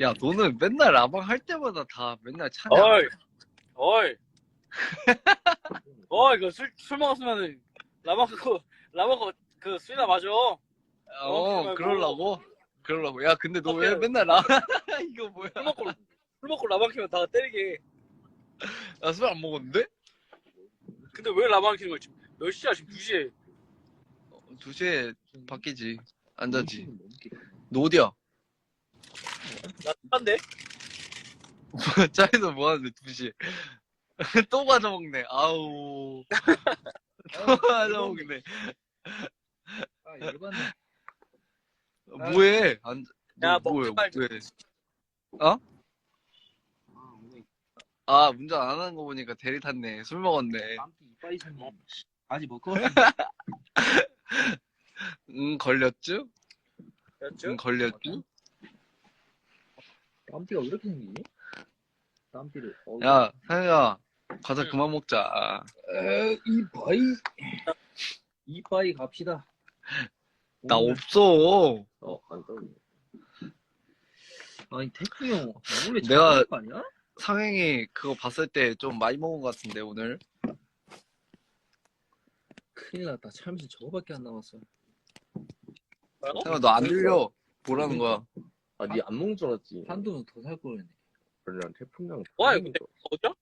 야, 너는 맨날 라방 할 때마다 다 맨날 차냐? 어이, 어이, 어이, 그 술, 술 먹었으면은, 라방 그거, 라방 그 술이나 마셔. 어, 그러려고? 그러려고. 야, 근데 너 왜. 맨날 라, 이거 뭐야? 술 먹고, 술 먹고 라방 키면 다 때리게. 나 술 안 먹었는데? 근데 왜 라방 키는 거야? 지금 몇 시야? 지금 2시에. 2시에 바뀌지. 안 자지. 너무 길어. 너 어디야? 나 한데? 짜에서 뭐 하는데, 2시에. 또 과자 먹네. 아우. 또 과자 먹네. 아 열받네. 뭐해? 안, 야, 너 뭐해? 먹지 말자. 왜? 아 아, 운전 안 하는 거 보니까 대리 탔네. 술 먹었네. 아직 먹고. 응, 걸렸쥬? 였죠? 응, 걸렸쥬? 깜기가 왜 이렇게 생기지? 깜기를. 어, 야, 사연아. 과자 그만 먹자. 에, 이빠이. 이빠이 갑시다. 나 오늘- 없어. 어, 안 떠오르네. 아니, 태풍이 형, 원래 내가- 잘하는 거 아니야? 상행이 그거 봤을 때 좀 많이 먹은 것 같은데, 오늘. 큰일 났다. 참치 저거밖에 안 남았어. 뭐라고? 상현아, 너안 들려. 뭐라는 거야? 아, 니안 먹는 줄 알았지. 한두 더살 거였네. 그냥 태풍량. 와, 근데, 어디야?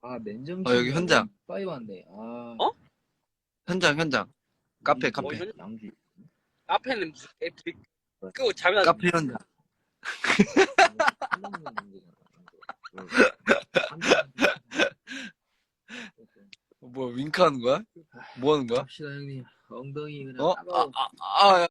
아, 맨정. 어, 여기 현장. 빠이 왔네. 아. 어? 현장, 현장. 카페, 음, 카페. 어, 현- 양주. 앞에는 무슨 애들이 끄고 잠이 나 카페 현장. 뭐, 윙크하는 거야? 뭐 하는 거야? 갑시다, 형님. 엉덩이 그냥. 어? 따가워. 아, 아, 아, 야.